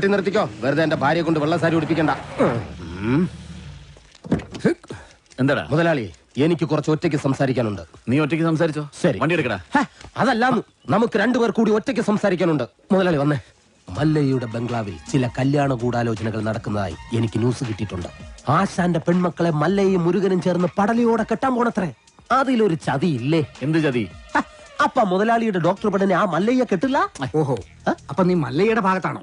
കെട്ടി നിർത്തിക്കോ. വെറുതെ എന്റെ ഭാര്യയെ കൊണ്ട് വെള്ളസാരി ഉടിപ്പിക്കണ്ട. എന്താടാ? മുതലാളി എനിക്ക് കുറച്ച് ഒറ്റയ്ക്ക് സംസാരിക്കാനുണ്ട്. നീ ഒറ്റയ്ക്ക് സംസാരിച്ചോ? ശരി. വണ്ടി എടുക്കടാ. അതല്ല നമുക്ക് രണ്ടുപേർ കൂടി ഒറ്റയ്ക്ക് സംസാരിക്കാനുണ്ട്. മുതലാളി വന്നേ. മല്ലയ്യയുടെ ബംഗ്ലാവിൽ ചില കല്യാണ ഗൂഢാലോചനകൾ നടക്കുന്നതായി എനിക്ക് ന്യൂസ് കിട്ടിയിട്ടുണ്ട്. ആശാന്റെ പെൺമക്കളെ മല്ലയും മുരുകനും ചേർന്ന് പടലിയോടെ കെട്ടാൻ പോണത്രേ. അതിലൊരു ചതി ഇല്ലേ എന്ത് ചതി? അപ്പൊ അപ്പ മുതലാളിയുടെ ഡോക്ടർ പടനെ ആ മല്ലയ്യ കെട്ടില്ല? ഓഹോ. അപ്പൊ നീ മല്ലയുടെ ഭാഗത്താണോ?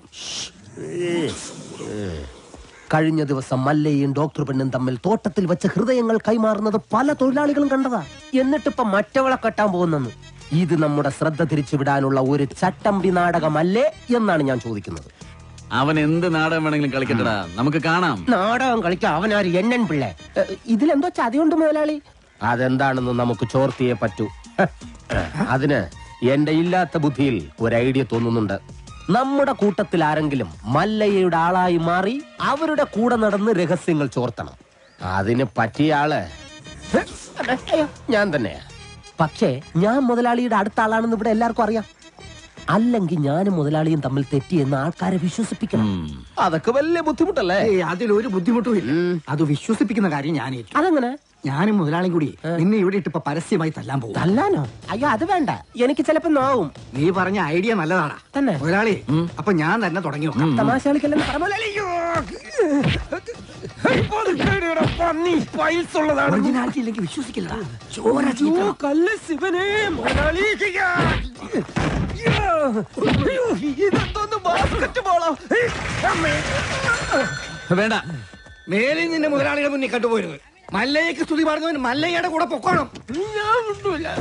കഴിഞ്ഞ ദിവസം മല്ലയും ഡോക്ടർ പെണ്ണും തമ്മിൽ തോട്ടത്തിൽ വെച്ച് ഹൃദയങ്ങൾ കൈമാറുന്നത് പല തൊഴിലാളികളും കണ്ടതാ. എന്നിട്ടിപ്പൊ മറ്റവളെ കെട്ടാൻ പോകുന്നെന്ന്. ഇത് നമ്മുടെ ശ്രദ്ധ തിരിച്ചുവിടാനുള്ള ഒരു ചട്ടമ്പി നാടകമല്ലേ എന്നാണ് ഞാൻ ചോദിക്കുന്നത്. അവൻ എന്ത് നാടകം വേണമെങ്കിലും കളിക്കട്ടടാ. നമുക്ക് കാണാം. നാടകം കളിക്കാൻ അവനാര് എണ്ണൻ പിള്ളേ? ഇതിലെന്തോ ചതിയുണ്ട് മുതലാളി. അതെന്താണെന്ന് നമുക്ക് ചോർത്തിയേ പറ്റൂ. അതിന് എന്റെ ഇല്ലാത്ത ബുദ്ധിയിൽ ഒരു ഐഡിയ തോന്നുന്നുണ്ട്. നമ്മുടെ കൂട്ടത്തിൽ ആരെങ്കിലും മല്ലയ്യയുടെ ആളായി മാറി അവരുടെ കൂടെ നടന്ന് രഹസ്യങ്ങൾ ചോർത്തണം. അതിന് പറ്റിയ ആൾ ഞാൻ തന്നെയാ. പക്ഷേ ഞാൻ മുതലാളിയുടെ അടുത്ത ആളാണെന്ന് ഇവിടെ എല്ലാവർക്കും അറിയാം. അല്ലെങ്കിൽ ഞാനും മുതലാളിയും തമ്മിൽ തെറ്റിയെന്ന് ആൾക്കാരെ വിശ്വസിപ്പിക്കണം. അതൊക്കെ വലിയ ബുദ്ധിമുട്ടല്ലേ? അതിലൊരു ബുദ്ധിമുട്ടും ഇല്ല. അത് വിശ്വസിപ്പിക്കുന്ന കാര്യം ഞാൻ അതെങ്ങനെ? ഞാനും മുതലാളിയും കൂടി നിന്നെ ഇവിടെ ഇട്ട് ഇപ്പൊ പരസ്യമായി തല്ലാൻ പോകും തല്ലാനോ? അയ്യോ അത് വേണ്ട. എനിക്ക് ചിലപ്പോ നോവും. നീ പറഞ്ഞ ഐഡിയ നല്ലതാണ് തന്നെ? മുതലാളി അപ്പൊ ഞാൻ തന്നെ തുടങ്ങി തമാശ. ഒറിജിനാലിറ്റി ഇല്ലെങ്കിൽ വിശ്വസിക്കില്ലടാ. ചോര ചീത്ത അയ്യോ, കല്ല് ശിവനെ, മുതലാളി. അയ്യോ. അയ്യോ, ഇതെന്തോന്ന് ബാസ്കറ്റ് ബോളോ വേണ്ട. മേലിൽ നിന്നെ മുതലാളിയുടെ മുന്നിൽ കണ്ടുപോരുത്. മല്ലയ്ക്ക് സ്തുതി പറഞ്ഞവൻ മല്ലയ്യയുടെ കൂടെ പൊക്കോണം. ഞാൻ.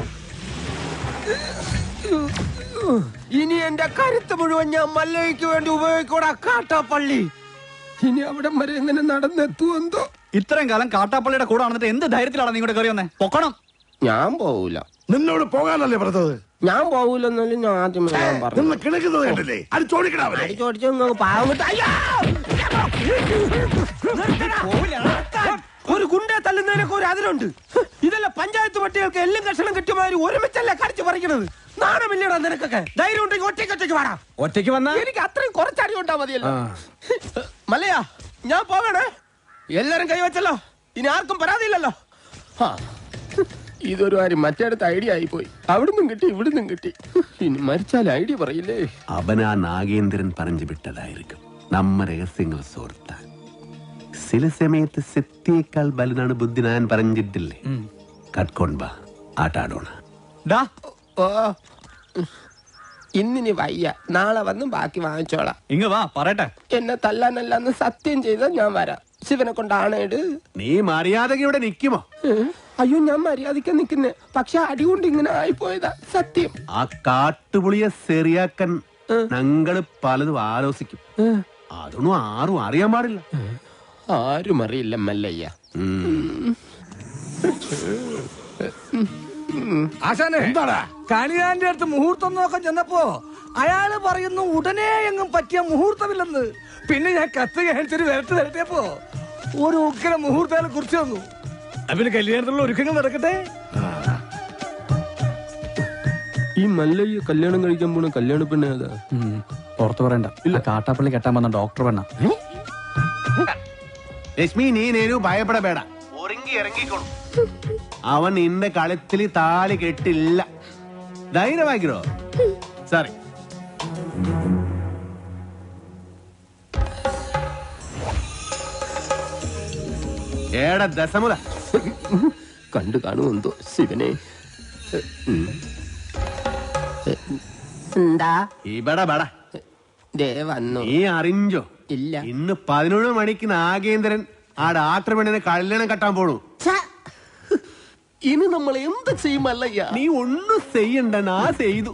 ഇനി എന്റെ കരുത്ത് മുഴുവൻ ഞാൻ മല്ലയ്ക്ക് വേണ്ടി ഉപയോഗിക്കൂടാ കാട്ടാപ്പള്ളി. ഇനി അവിടെ വരെ എങ്ങനെ നടന്നെത്തുമെന്തോ ഇത്രയും കാലം കാട്ടാപ്പള്ളിയുടെ കൂടെ നടന്നിട്ട് എന്ത് ധൈര്യത്തിലാണ് നീ കൂടെ കയറി വന്നേ പൊക്കണം. ഞാൻ പോവൂല. നിന്നോട് പോകാനല്ലേ പറഞ്ഞത്? ഞാൻ പോവൂലെന്നാലും ഞാൻ ആദ്യം ഞാൻ പറഞ്ഞു നിന്ന് കിണക്കുന്നത് കണ്ടില്ലേ? അത് ചോദിക്കണവരെ അടിച്ചോടിച്ച് നിങ്ങൾക്ക് പാവം കിട്ടും. അയ്യോ! നിർത്തടാ. ഒരു ഗുണ്ടെ തല്ലുന്നതിനൊക്കെ ഒരു അതിലുണ്ട് ഇതല്ല പഞ്ചായത്ത് പട്ടികൾക്ക് എല്ലും കഷണം കിട്ടിയമാതിരി ഒരുമിച്ചല്ലേ കടിച്ചു പറിക്കണത്? നാണമില്ലടാ നിനക്കൊക്കെ. ധൈര്യം ഉണ്ടെങ്കിൽ ഒറ്റയ്ക്ക് ഒറ്റയ്ക്ക് വേണം ഒറ്റയ്ക്ക് വന്നാ? എനിക്ക് അത്രയും കുറച്ചടി ഉണ്ടാ മതിയല്ലോ. മല്ലയാ ഞാൻ പോകണേ എല്ലാരും കൈവച്ചല്ലോ ഇനി ആർക്കും പരാതിയില്ലല്ലോ. ഇതൊരു കാര്യം മറ്റേടത്ത് ഐഡിയ ആയി പോയി അവിടുന്നും കിട്ടി ഇവിടുന്നും കിട്ടി. ഇനി മരിച്ചാൽ ഐഡിയ പറയില്ലേ? അവനാ നാഗേന്ദ്രൻ പറഞ്ഞു വിട്ടതായിരിക്കും. നമ്മ രഹസ്യങ്ങൾ സോർത്താൻ. ചില സമയത്ത് സെത്തിയേക്കാൾ വലുതാണ് ബുദ്ധി ഞാൻ പറഞ്ഞിട്ടില്ലേ? കട്ട്കൊൺബ ആട്ടാടോണ. ഇന്നിനി വയ്യ നാളെ വന്ന് ബാക്കി വാങ്ങിച്ചോളാം. ഇങ്ങ വാ പറയട്ടെ. എന്നെ തല്ലാനല്ലാന്ന് സത്യം ചെയ്താൽ ഞാൻ വരാം. ശിവനെ കൊണ്ടാണേട് നീ മര്യാദയ്ക്ക് ഇവിടെ നിക്കുമോ അയ്യോ ഞാൻ മര്യാദയ്ക്ക് നിക്കുന്നേ. പക്ഷെ അടി കൊണ്ട് ഇങ്ങനെ ആയിപ്പോയതാ സത്യം. ആ കാട്ടുപുളിയെ ശരിയാക്കാൻ ഞങ്ങൾ പലതും ആലോചിക്കും അതൊന്നും ആരും അറിയാൻ പാടില്ല. ആരും അറിയില്ല മല്ലയ്യ. ആശാനെ എന്താടാ? കണിയാന്റെ അടുത്ത് മുഹൂർത്തം നോക്കാൻ ചെന്നപ്പോ അയാൾ പറയുന്നു ഉടനെ എങ്ങും പറ്റിയ മുഹൂർത്തമില്ലെന്ന്. പിന്നെ ഞാൻ കത്ത് കാണിച്ചൊരു വരട്ട് വരട്ടിയപ്പോ ഒരു ഉക്കര മുഹൂർത്തങ്ങളെ കുറിച്ച് വന്നു. അവന് കല്യാണത്തിലുള്ള ഒരുക്കങ്ങൾ നടക്കട്ടെ? ഈ മല്ലയ്യ കല്യാണം കഴിക്കാൻ പോണ കല്യാണ പെണ്ണ ഏതാ? പുറത്തു പറയണ്ട. ഇല്ല. കാട്ടാപ്പള്ളി കെട്ടാൻ വന്ന ഡോക്ടർ പെണ്ണ. ലക്ഷ്മി നീ നേരു ഭയപ്പെടಬೇಡ ഒരുങ്ങി ഇറങ്ങിക്കോളും അവൻ നിന്റെ കളത്തിൽ താലി കെട്ടില്ല. ധൈര്യമാക്കിരോ സാറി ഏടാ ദശമുല. കണ്ടു കാണുമെന്തോ ശിവനെ. എന്താ? ഇവിടെ ബട. ദേ വന്നു. നീ അറിഞ്ചോ ഇല്ല ഇന്ന് പതിനൊന്ന് മണിക്ക് നാഗേന്ദ്രൻ ആ ഡാക്ടർ പെണ്ണിനെ കല്യാണം കെട്ടാൻ പോണു ഇനി നമ്മൾ എന്ത് ചെയ്യുമല്ലയ്യ നീ ഒന്നും ചെയ്യണ്ട നാ ചെയ്തു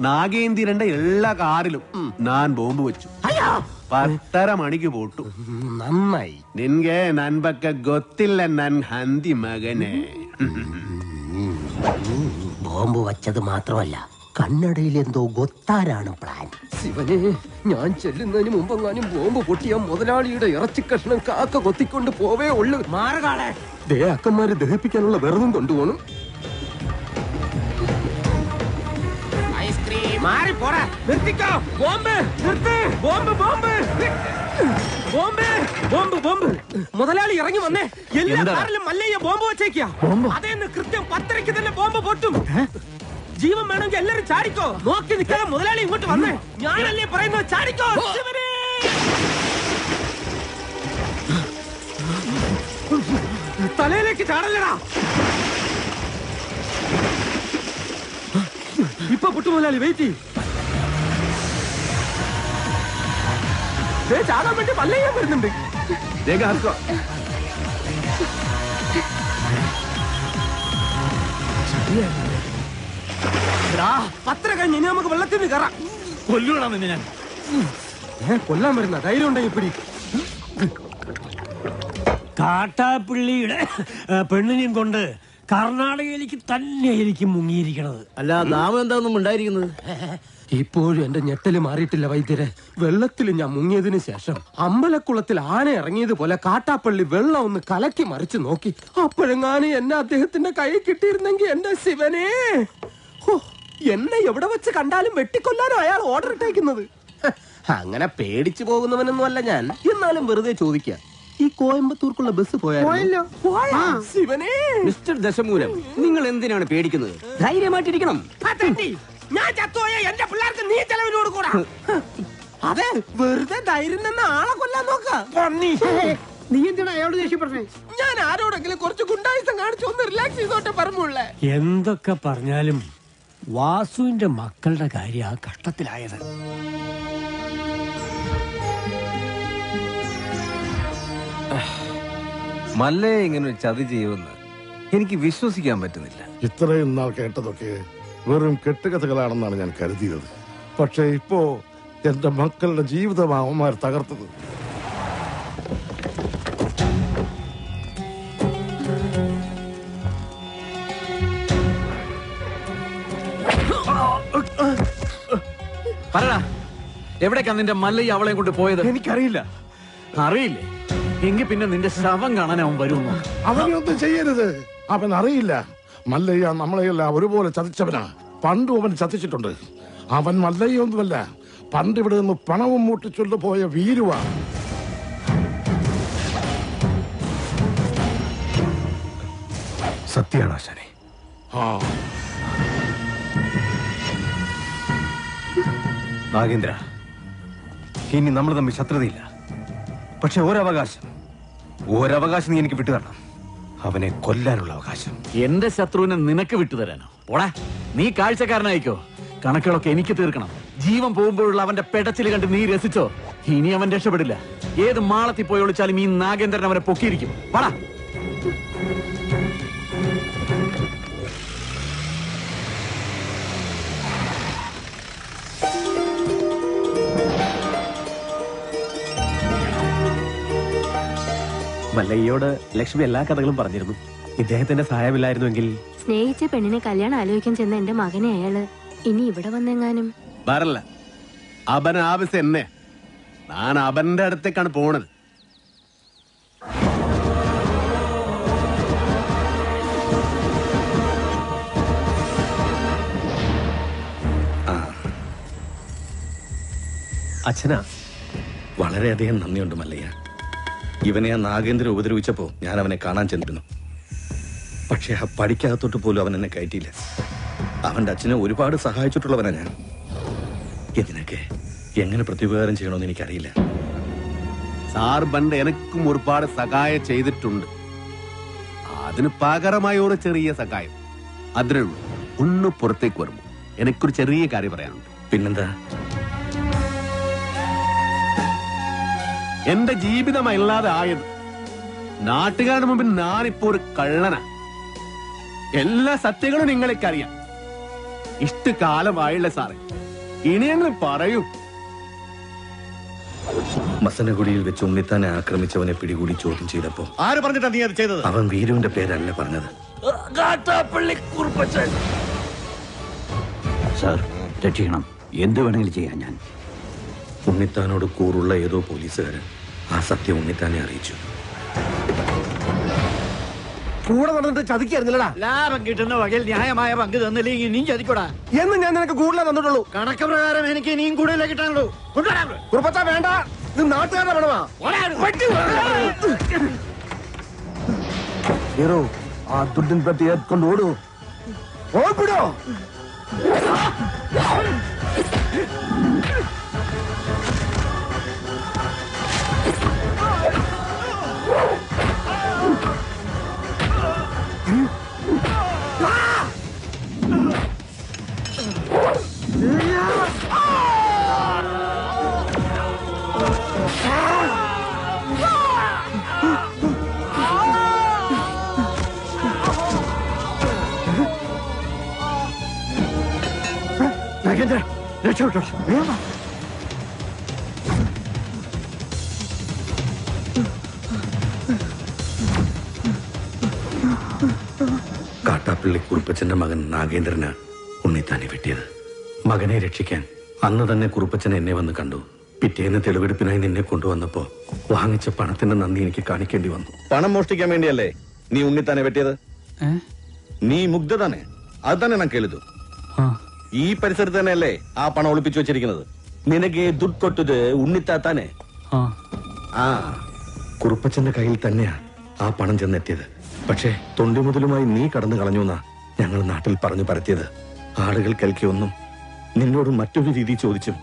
നാഗേന്ദ്രന്റെ എല്ലാ കാറിലും ഞാൻ ബോംബ് വെച്ചു പത്തര മണിക്ക് പോട്ടു നന്നായി നിൻകെ നൻപക്ക ഗൊത്തില്ല നൻ ഹന്തി മകനെ ബോംബ് വച്ചത് മാത്രമല്ല കണ്ണടയിൽ എന്തോ ഗൊത്താരാണ് പ്ലാൻ. ശിവനെ ഞാൻ ചെല്ലുന്നതിന് മുമ്പെങ്ങാനും ബോംബ് പൊട്ടിയ മുതലാളിയുടെ ഇറച്ചി കഷ്ണം കാക്ക കൊത്തിക്കൊണ്ട് പോവേ ഉള്ളു. മാറുകാളെ. ദേ അക്കന്മാരെ ദഹിപ്പിക്കാനുള്ള വെറുതും കൊണ്ടുപോകണം ഐസ്ക്രീം. മാറി പോടാ. നിർത്തിക്കോ. ബോംബ്. നിർത്ത്. Bomb bomb. Bomb bomb bomb. മുതലാളി ഇറങ്ങി വന്നേ. എല്ലാ കാറിലും മല്ലയ്യ ബോംബ് വെച്ചേക്കാ അതേന്ന് കൃത്യം പത്തരയ്ക്ക് തന്നെ ബോംബ് പൊട്ടും. ജീവൻ വേണമെങ്കിൽ എല്ലാരും ചാടിക്കോ. നോക്കി നിൽക്കാതെ മുതലാളി ഇങ്ങോട്ട് വന്നേ. ഞാനല്ലേ പറയുന്നത്? ചാടിക്കോ ശിവനേ! തലയിലേക്ക് ചാടല്ലടാ. ഇപ്പൊ പുട്ടു മുതലാളി വെയിറ്റ് ചെയ്യും. ചാടാൻ വേണ്ടി പല്ലയ്യാൻ വരുന്നുണ്ട്. എടാ, പത്തര കഴിഞ്ഞ് ഇനി നമുക്ക് വെള്ളത്തിൽ നിന്ന് കയറാം. കൊല്ലൂടാ നിന്നെ ഞാൻ. ഏ, കൊല്ലാൻ വരുന്ന ധൈര്യം ഉണ്ടെങ്കിൽ പിടി കാട്ടാപ്പിള്ളിയുടെ പെണ്ണിനെയും കൊണ്ട് കർണാടകയിലേക്ക് തന്നെയായിരിക്കും മുങ്ങിയിരിക്കണത്. അല്ല നാമം എന്താണെന്നും ഉണ്ടായിരിക്കുന്നത് ഇപ്പോഴും എന്റെ ഞെട്ടൽ മാറിയിട്ടില്ല വൈദ്യരെ. വെള്ളത്തിൽ ഞാൻ മുങ്ങിയതിനു ശേഷം അമ്പലക്കുളത്തിൽ ആന ഇറങ്ങിയതുപോലെ കാട്ടാപ്പള്ളി വെള്ളം ഒന്ന് കലക്കി മറിച്ചു നോക്കി. അപ്പോഴെങ്ങാനും എന്നെ അദ്ദേഹത്തിന്റെ കൈ കിട്ടിയിരുന്നെങ്കിൽ എന്റെ ശിവനെ. ഹോ, എന്നെ എവിടെ വെച്ച് കണ്ടാലും വെട്ടിക്കൊല്ലാനോ അയാൾ ഓർഡർ ഇട്ടേക്കുന്നത്. അങ്ങനെ പേടിച്ചു പോകുന്നവനൊന്നും അല്ല ഞാൻ. എന്നാലും വെറുതെ ചോദിക്കാം. ഈ കോയമ്പത്തൂർക്കുള്ള ബസ് പോയാലോ ശിവനെ! മിസ്റ്റർ ദശമൂലം നിങ്ങൾ എന്തിനാണ് പേടിക്കുന്നത്? ധൈര്യമായിട്ടിരിക്കണം. ഞാൻ ചത്തുപോയ എന്റെ പിള്ളേർക്ക് നീ അതെ വെറുതെ ധൈര്യം തന്നെ ആളെ കൊല്ലാൻ നോക്കാം. നീ എന്തിനാ അയാളോട് ദേഷ്യപ്പെട്ടേ ഞാൻ ആരോടെങ്കിലും കുറച്ച് ഗുണ്ടായുസം കാണിച്ചു ഒന്ന് റിലാക്സ് ചെയ്തോട്ടെ പറഞ്ഞുള്ളേ. എന്തൊക്കെ പറഞ്ഞാലും വാസുവിന്റെ മക്കളുടെ കാര്യം ആ കഷ്ടത്തിലായത്. മല്ലേ ഇങ്ങനെ ഒരു ചതി ചെയ്യുമെന്ന് എനിക്ക് വിശ്വസിക്കാൻ പറ്റുന്നില്ല. ഇത്രയും നാൾ കേട്ടതൊക്കെ വെറും കെട്ടുകഥകളാണെന്നാണ് ഞാൻ കരുതിയത്. പക്ഷെ ഇപ്പോ എന്റെ മക്കളുടെ ജീവിതമാവന്മാർ തകർത്തത്. പറടാ എവിടേക്കാ നിന്റെ മല്ലയ്യ അവളെയും കൊണ്ട് പോയത്? എനിക്കറിയില്ല. അറിയില്ലേ? എങ്കിൽ പിന്നെ നിന്റെ ശവം കാണാൻ അവൻ വരുന്നു അവനെയൊന്നും ചെയ്യരുത്. അവൻ അറിയില്ല. മല്ലയ്യ നമ്മളെയെല്ലാം ഒരുപോലെ ചതിച്ചവനാ. പണ്ടും അവൻ ചതിച്ചിട്ടുണ്ട്. അവൻ മല്ലയ്യൊന്നുമല്ല പണ്ട് ഇവിടെ നിന്ന് പണവും മൂട്ടിച്ചുകൊണ്ട് പോയ വീരുവാ. സത്യമാണ് ആശാനെ ആ. നാഗേന്ദ്ര ഇനി നമ്മൾ തമ്മിൽ ശത്രുതയില്ല. പക്ഷെ ഒരവകാശം ഒരവകാശം നീ എനിക്ക് വിട്ടുതരണം. അവനെ കൊല്ലാനുള്ള അവകാശം. എന്റെ ശത്രുവിനെ നിനക്ക് വിട്ടുതരാനോ? ഓടാ നീ കാഴ്ചക്കാരനായിക്കോ? കണക്കുകളൊക്കെ എനിക്ക് തീർക്കണം. ജീവൻ പോകുമ്പോഴുള്ള അവന്റെ പെടച്ചിൽ കണ്ട് നീ രസിച്ചോ? ഇനി അവൻ രക്ഷപ്പെടില്ല. ഏത് മാളത്തിൽ പോയി ഒളിച്ചാലും ഈ നാഗേന്ദ്രൻ അവനെ പൊക്കിയിരിക്കും. വാടാ മല്ലയ്യോട് ലക്ഷ്മി എല്ലാ കഥകളും പറഞ്ഞിരുന്നു. ഇദ്ദേഹത്തിന്റെ സഹായമില്ലായിരുന്നുവെങ്കിൽ സ്നേഹിച്ച പെണ്ണിനെ കല്യാണം ആലോചിക്കാൻ ചെന്ന എന്റെ മകനെ അയാൾ ഇനി ഇവിടെ വന്നെങ്ങാനും? വരല്ല അവൻ ആവശ്യം എന്നെ. ഞാൻ അവന്റെ അടുത്തേക്കാണ് പോണത്. അച്ഛനാ വളരെയധികം നന്ദിയുണ്ട് മല്ലയ്യ. ഇവനെ ആ നാഗേന്ദ്രൻ ഉപദ്രവിച്ചപ്പോ ഞാൻ അവനെ കാണാൻ ചെന്നിരുന്നു. പക്ഷെ ആ പടിക്കകത്തോട്ട് പോലും അവൻ എന്നെ കയറ്റിയില്ല. അവന്റെ അച്ഛനെ ഒരുപാട് സഹായിച്ചിട്ടുള്ളവനാ ഞാൻ. എന്തിനൊക്കെ? എങ്ങനെ പ്രത്യുപകാരം ചെയ്യണമെന്ന് എനിക്കറിയില്ല. സാർ ബണ്ട് എനക്കും ഒരുപാട് സഹായം ചെയ്തിട്ടുണ്ട്. അതിന് പകരമായ ഒരു ചെറിയ സഹായം. അതിനുള്ളൂ. ഒന്ന് പുറത്തേക്ക് വരുമ്പോ എനിക്കൊരു ചെറിയ കാര്യം പറയാനുണ്ട്. പിന്നെന്താ? എന്റെ ജീവിതം അല്ലാതെ ആയത്. നാട്ടുകാരുടെ മുമ്പിൽ ഞാനിപ്പോ ഒരു കള്ളന. എല്ലാ സത്യങ്ങളും നിങ്ങൾക്കറിയാം. ഇഷ്ടകാലമായില്ല സാറേ. ഇനിയെങ്കിലും പറയൂ. മസനഗുഡിയിൽ വെച്ച് ഉണ്ണിത്താനെ ആക്രമിച്ചവനെ പിടികൂടി ചോദ്യം ചെയ്തപ്പോ ആര് പറഞ്ഞിട്ടാ നീ അത് ചെയ്തത്? അവൻ വീരുവിന്റെ പേരല്ല പറഞ്ഞത്. സാർ രക്ഷിക്കണം. എന്ത് വേണമെങ്കിലും ചെയ്യാം ഞാൻ. ഉണ്ണിത്താനോട് കൂറുള്ള ഏതോ പോലീസുകാരൻ ആ സത്യം ഉണ്ണിത്താനെ അറിയിച്ചു. കൂടെ നടന്നിട്ട് ചതിക്കായിരുന്നില്ലടാ. ലാഭം കിട്ടുന്ന വകയിൽ ന്യായമായ പങ്ക് തന്നില്ലെങ്കിൽ ഇനിയും ചതിക്കൂടാ. എന്ന് ഞാൻ നിനക്ക് കൂടുതലേ തന്നിട്ടുള്ളൂ. കണക്ക് പ്രകാരം എനിക്ക് ഇനിയും കൂടുതലേ കിട്ടാനുള്ളൂ. കൊണ്ടുവരാം. കുറുപ്പച്ച വേണ്ട. ഇത് നാട്ടുകാരുടെ പണമാ. ഹീറോ 나 괜찮아. 내 채워줘. കാട്ടാപ്പള്ളി കുറുപ്പച്ചന്റെ മകൻ നാഗേന്ദ്രന് ഉണ്ണിത്താനെ വെട്ടിയത്. മകനെ രക്ഷിക്കാൻ അന്ന് തന്നെ കുറുപ്പച്ചൻ എന്നെ വന്ന് കണ്ടു. പിറ്റേന്ന് തെളിവെടുപ്പിനായി നിന്നെ കൊണ്ടുവന്നപ്പോ വാങ്ങിച്ച പണത്തിന്റെ നന്ദി എനിക്ക് കാണിക്കേണ്ടി വന്നു. പണം മോഷ്ടിക്കാൻ വേണ്ടിയല്ലേ നീ ഉണ്ണിത്താനെ വെട്ടിയത്? നീ മുഗ്ധ തന്നെ അത് തന്നെ ഞാൻ കേളിതു. ഈ പരിസരത്ത് തന്നെയല്ലേ ആ പണം ഒളിപ്പിച്ചു വെച്ചിരിക്കുന്നത്? നിനക്ക് ദുഡ് കൊട്ടത് ഉണ്ണിത്താത്താനെ ആ. കുറുപ്പച്ചന്റെ കയ്യിൽ തന്നെയാ ആ പണം ചെന്നെത്തിയത്. പക്ഷേ തൊണ്ടി മുതലുമായി നീ കടന്നു കളഞ്ഞു എന്നാ ഞങ്ങൾ നാട്ടിൽ പറഞ്ഞു പരത്തിയത്. ആളുകൾ കേൾക്കിയൊന്നും നിന്നോട് മറ്റൊരു രീതി ചോദിച്ചും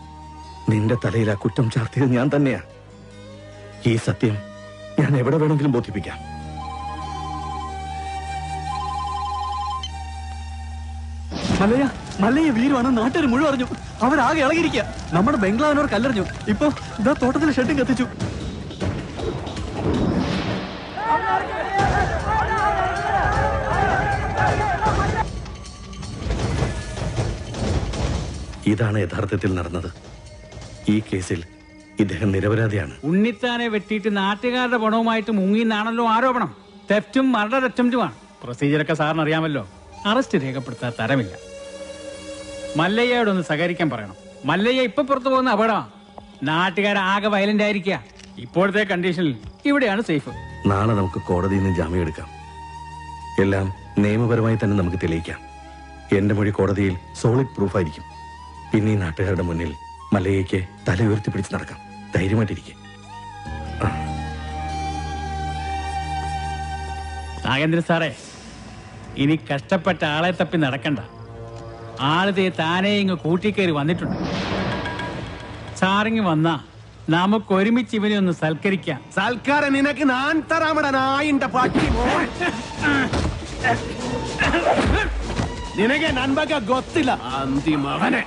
നിന്റെ തലയിൽ ആ കുറ്റം ചാർത്തിയത് ഞാൻ തന്നെയാ. ഈ സത്യം ഞാൻ എവിടെ വേണമെങ്കിലും ബോധിപ്പിക്കാം. മലയ മലയെ വീരുവാണ് നാട്ടുകാർ മുഴുവൻ അറിഞ്ഞു. അവരാകെ ഇളകിയിരിക്കുക നമ്മുടെ ബംഗ്ലാവിനോട് കല്ലെറിഞ്ഞു. ഇപ്പൊ ഇതാ തോട്ടത്തിൽ ഷെഡും കത്തിച്ചു. ഇതാണ് യഥാർത്ഥത്തിൽ നടന്നത്. ഈ കേസിൽ ഇദ്ദേഹം നിരപരാധിയാണ്. ഉണ്ണിത്താനെ വെട്ടിയിട്ട് നാട്ടുകാരുടെ പണവുമായിട്ട് മുങ്ങിന്നാണല്ലോ ആരോപണം. തെഫ്റ്റും മർഡർ അറ്റംപ്റ്റുമാണ്. പ്രൊസീജിയറൊക്കെ സാറിന് അറിയാമല്ലോ. അറസ്റ്റ് രേഖപ്പെടുത്താൻ തരമില്ല. മല്ലയ്യയോടൊന്ന് സഹകരിക്കാൻ പറയണം. മല്ലയ്യ ഇപ്പൊ പുറത്തു പോകുന്ന അപകടമാണ് നാട്ടുകാരാകെ വയലന്റ് ആയിരിക്കുക ഇപ്പോഴത്തെ കണ്ടീഷനിൽ ഇവിടെയാണ് സേഫ് നാളെ നമുക്ക് കോടതിയിൽ നിന്ന് ജാമ്യം എടുക്കാം. എല്ലാം നിയമപരമായി തന്നെ നമുക്ക് തെളിയിക്കാം. എന്റെ മൊഴി കോടതിയിൽ സോളിഡ് പ്രൂഫായിരിക്കും പിന്നെ ഈ നാട്ടുകാരുടെ മുന്നിൽ മലയേക്ക് തല ഉയർത്തി പിടിച്ച് നടക്കാം. ധൈര്യമായിട്ടിരിക്കെ നാഗേന്ദ്ര സാറേ ഇനി കഷ്ടപ്പെട്ട ആളെ തപ്പി നടക്കണ്ട. ആളിതെ താനേ ഇങ്ങ് കൂട്ടിക്കേറി വന്നിട്ടുണ്ട്. സാറിങ് വന്നാ നമുക്ക് ഒരുമിച്ച് ഇവനെ ഒന്ന് സൽക്കരിക്കാം. സൽക്കാരം നിനക്ക് നാൻ തരാമട പാട്ടി നിനക്ക് നൻപക ഗൊത്തില്ല. അന്തിമവനെ.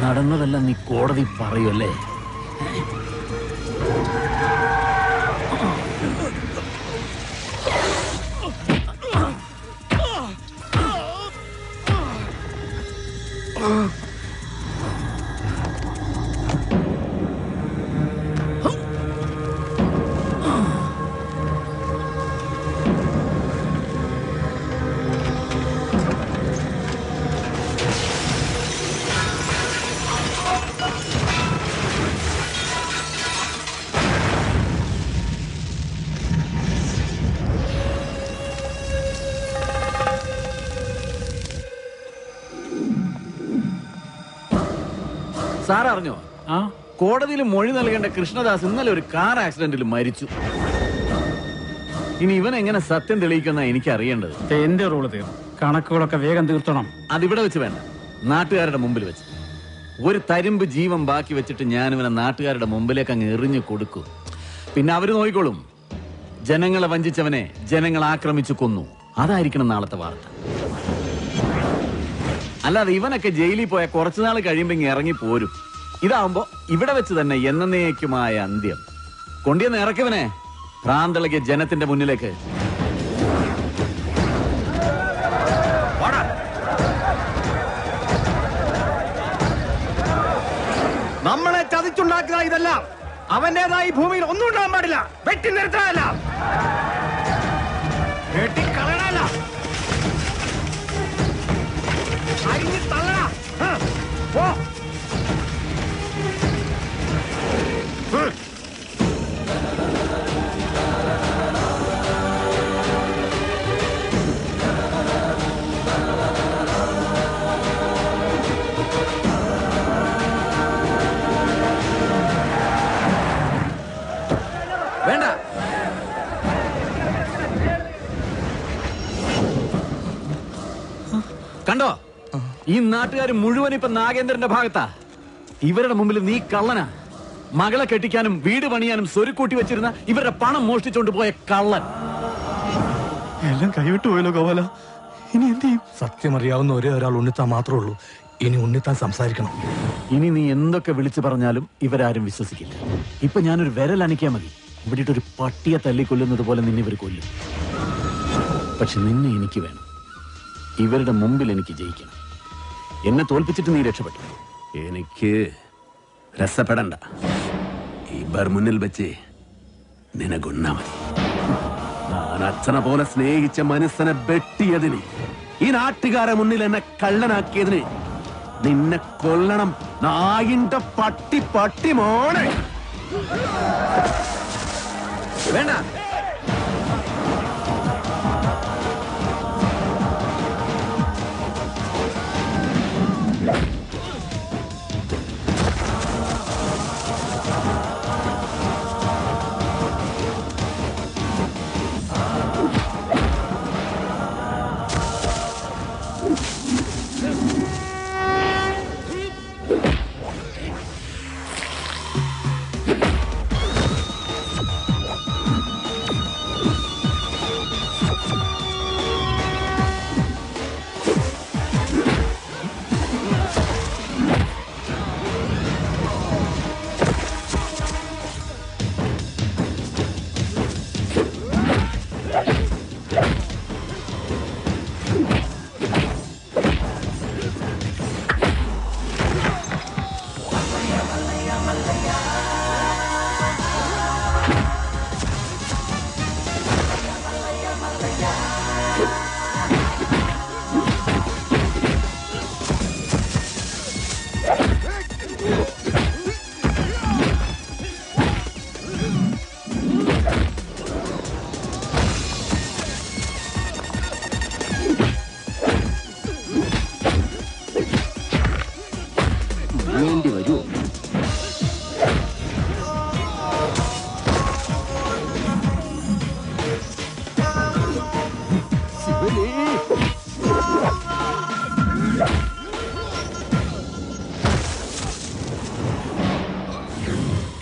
നടന്നതെല്ലാം നീ കോടതി പറയുമല്ലേ സാർ അറിഞ്ഞോ ആ? കോടതിയിൽ മൊഴി നൽകേണ്ട കൃഷ്ണദാസ് ഇന്നലെ ഒരു കാർ ആക്സിഡന്റിൽ മരിച്ചു. ഇനി ഇവൻ എങ്ങനെ സത്യം തെളിയിക്കുന്ന എനിക്ക് അറിയേണ്ടത് എന്റെ റോൾ തീർന്നു. കണക്കുകളൊക്കെ വേഗം തീർത്തണം. അതിവിടെ വെച്ച് വേണ്ട. നാട്ടുകാരുടെ മുമ്പിൽ വെച്ച്. ഒരു തരിമ്പ് ജീവൻ ബാക്കി വെച്ചിട്ട് ഞാൻ ഇവനെ നാട്ടുകാരുടെ മുമ്പിലേക്ക് അങ്ങ് എറിഞ്ഞു കൊടുക്കും. പിന്നെ അവർ നോക്കിക്കോളും ജനങ്ങളെ വഞ്ചിച്ചവനെ ജനങ്ങൾ ആക്രമിച്ചു കൊന്നു. അതായിരിക്കണം നാളത്തെ വാർത്ത. അല്ലാതെ ഇവനൊക്കെ ജയിലിൽ പോയ കുറച്ചു നാൾ കഴിയുമ്പോ ഇങ്ങ് ഇറങ്ങി പോരും. ഇതാവുമ്പോ ഇവിടെ വെച്ച് തന്നെ എന്നേക്കുമായ അന്ത്യം. കൊണ്ടിയെന്ന് ഇറക്കിവനെ ഭ്രാന്തളകിയ ജനത്തിന്റെ മുന്നിലേക്ക്. നമ്മളെ ചതിച്ചുണ്ടാക്കുക ഇതെല്ലാം. അവന്റേതായി ഭൂമിയിൽ ഒന്നും ഉണ്ടാകാൻ പാടില്ല. വെട്ടി നിർത്താനല്ല. 我嗯 ഈ നാട്ടുകാർ മുഴുവൻ ഇപ്പൊ നാഗേന്ദ്രന്റെ ഭാഗത്താ. ഇവരുടെ മുമ്പിൽ നീ കള്ളനാ. മകളെ കെട്ടിക്കാനും വീട് പണിയാനും സ്വരുക്കൂട്ടി വെച്ചിരുന്ന ഇവരുടെ പണം മോഷ്ടിച്ചോണ്ട് പോയ കള്ളൻ. എല്ലാം കൈവിട്ടു പോയല്ലോ ഗോപാല. ഇനി എന്ത് ചെയ്യും? സത്യം അറിയാവുന്ന ഒരേ ഒരാൾ ഉണ്ണിത്താൻ മാത്രമേ ഉള്ളൂ. ഇനി ഉണ്ണിത്താൻ സംസാരിക്കണം. ഇനി നീ എന്തൊക്കെ വിളിച്ചു പറഞ്ഞാലും ഇവരാരും വിശ്വസിക്കില്ല. ഇപ്പൊ ഞാനൊരു വിരൽ അനക്കിയാ മതി. ഇവിടെ ഒരു പട്ടിയെ തല്ലിക്കൊല്ലുന്നത് പോലെ നിന്നെ ഇവർ കൊല്ലും. പക്ഷെ നിന്നെ എനിക്ക് വേണം. ഇവരുടെ മുമ്പിൽ എനിക്ക് ജയിക്കണം. എന്നെ തോൽപ്പിച്ചിട്ട് നീ രക്ഷപ്പെട്ടു. എനിക്ക് രസപ്പെടണ്ട. ഇവർ മുന്നിൽ വെച്ച് നിനകൊന്നാ മതി. ഞാൻ അച്ഛനെ പോലെ സ്നേഹിച്ച മനസ്സിനെ വെട്ടിയതിന് ഈ നാട്ടുകാരെ മുന്നിൽ എന്നെ കള്ളനാക്കിയതിന് നിന്നെ കൊല്ലണം. നായിന്റെ പട്ടി പട്ടി മോണേ വേണ്ടി.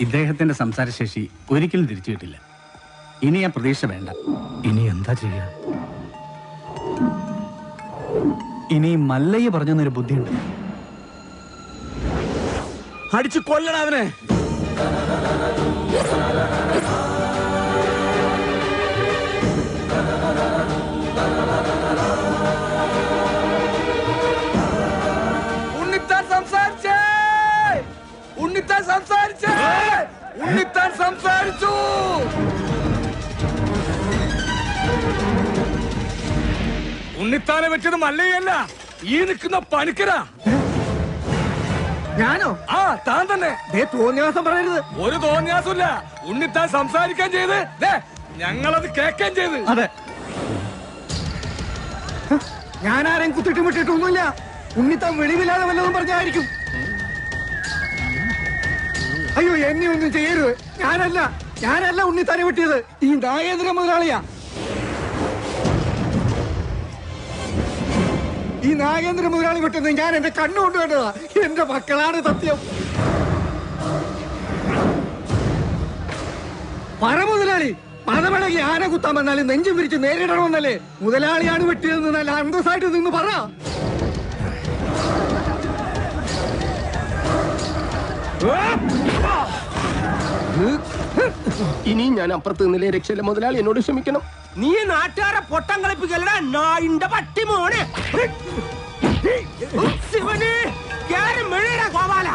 ഇദ്ദേഹത്തിന്റെ സംസാരശേഷി ഒരിക്കലും തിരിച്ചു കിട്ടില്ല. ഇനി ആ പ്രതീക്ഷ വേണ്ട. ഇനി എന്താ ചെയ്യുക ഇനി മല്ലയ്യ പറഞ്ഞൊരു ബുദ്ധിയുണ്ട്. അടിച്ചു കൊല്ലണം അവനെ. സംസാരിച്ചേ? ഉണ്ണിത്താൻ സംസാരിച്ചു. ഉണ്ണിത്താനെ വെച്ചത് മല്ലയല്ല. ഈ നിൽക്കുന്ന പണിക്കരാ. ഞാനോ? ആ താൻ തന്നെ. തോന്നിയാസം പറയരുത്. ഒരു തോന്നിയാസമില്ല ഉണ്ണിത്താൻ സംസാരിക്കാൻ ചെയ്ത് ഞങ്ങളത് കേൾക്കാൻ ചെയ്ത്. അതെ. ഞാൻ ആരെയും കുത്തിട്ട് വിട്ടിട്ടൊന്നുമില്ല ഉണ്ണിത്താൻ വെളിവില്ലാതെ വല്ലതും പറഞ്ഞായിരിക്കും. അയ്യോ എന്നെ ഒന്നും ചെയ്യരുത്. ഞാനല്ല ഞാനല്ല ഉണ്ണി ഉണ്ണിത്താനെ വെട്ടിയത്. ഈ നായേന്ദ്ര മുതലാളിയാ. ഈ നാഗേന്ദ്ര മുതലാളി വെട്ടുന്നത് ഞാൻ എന്റെ കണ്ണുകൊണ്ട് കണ്ടതാ. എന്റെ മക്കളാണ് സത്യം. പറ മുതലാളി പദവിളകി ആന കുത്താൻ വന്നാലും നെഞ്ചും പിരിച്ച് നേരിടണമെന്നല്ലേ മുതലാളിയാണ് വെട്ടിയതെന്ന് നല്ല അന്തസ്സായിട്ട് നിന്ന് പറ. ഇനി ഞാൻ അപ്പുറത്ത് നിന്നില്ലേ രക്ഷയില്ല മുതലാളി എന്നോട് ക്ഷമിക്കണം നീ നാട്ടുകാരെ പൊട്ടം കളിപ്പിക്കലടാ നായിന്റെ പട്ടി മോനെ ശിവന് കേറി മെഴുകടാ ഗോപാല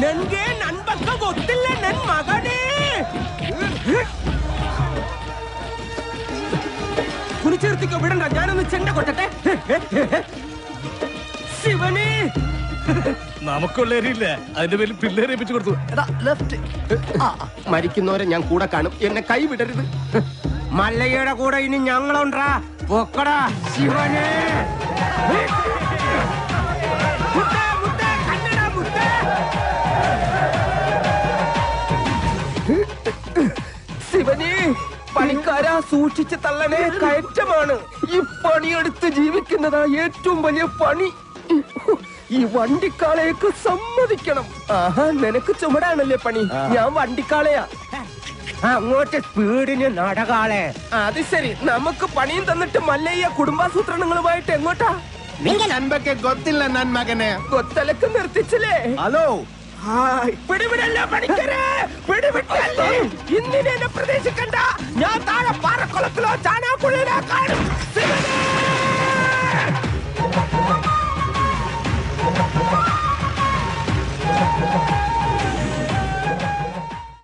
നൻകെ നൻപക്ക ಗೊತ್ತಿಲ್ಲ ನನ್ ಮಗನೇ കുനിച്ചിർത്തിക്കോ വിടണ്ട ഞാനൊന്ന് ചെണ്ട കൊട്ടട്ടെ ശിവന്. നമുക്കുള്ളവരില്ല അതിന്റെ പേരിൽ പിള്ളേരെ ഏൽപ്പിച്ചു കൊടുത്തു. ലെഫ്റ്റ് മരിക്കുന്നവരെ ഞാൻ കൂടെ കാണും. എന്നെ കൈ വിടരുത്. മല്ലയ്യയുടെ കൂടെ ഇനി ഞങ്ങളുണ്ടാ. പൊക്കടാ ശിവനെ. മുട്ടേ, മുട്ടേ, കണ്ണടാ, മുട്ടേ. ശിവനി പണിക്കാരാ സൂക്ഷിച്ച് തള്ളനെ കയറ്റമാണ്. ഈ പണിയെടുത്ത് ജീവിക്കുന്നതാ ഏറ്റവും വലിയ പണി. ഈ വണ്ടിക്കാളയൊക്കെ സമ്മതിക്കണം. ആഹാ നിനക്ക് ചുമടാണല്ലേ പണി? ഞാൻ വണ്ടിക്കാളയാ. അങ്ങോട്ട് സ്പീഡിന് നടകാളെ. അത് ശരി. നമുക്ക് പണിയും തന്നിട്ട് മല്ലയ്യ കുടുംബാസൂത്രണങ്ങളുമായിട്ട് എങ്ങോട്ടാ? നൻപൊക്കെ ഗൊത്തില്ല നൻ ഗൊത്തലക്ക് നിർത്തിച്ചില്ലേ? ഹലോ. പിടിവിടല്ല ഇന്നിനെ പ്രതീക്ഷിക്കണ്ട. ഞാൻ താഴെ പാറക്കുളത്തിലോ ചാണാക്കുള്ളിലോ കാണും.